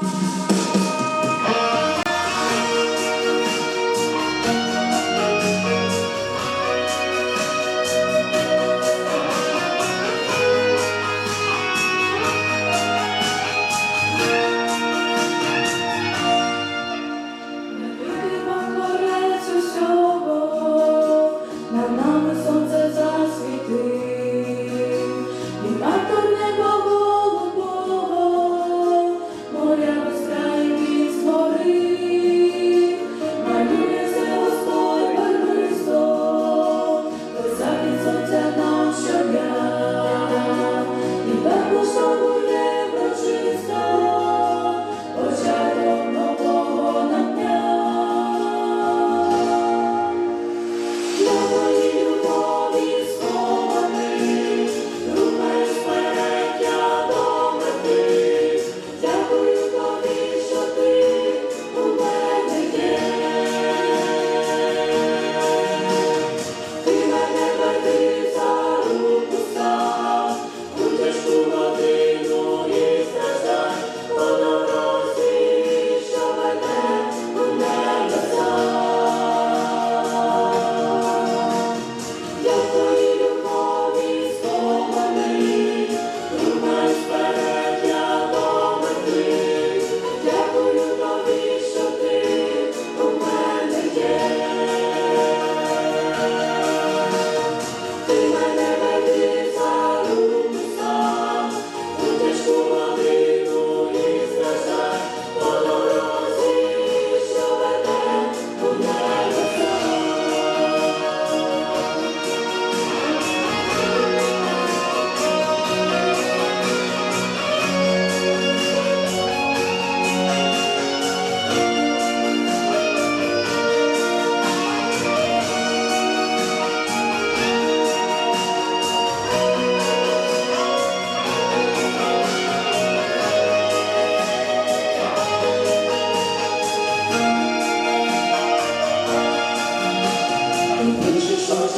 Bye.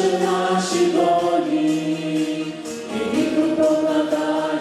Боже наші долі, і вітру повладаєш.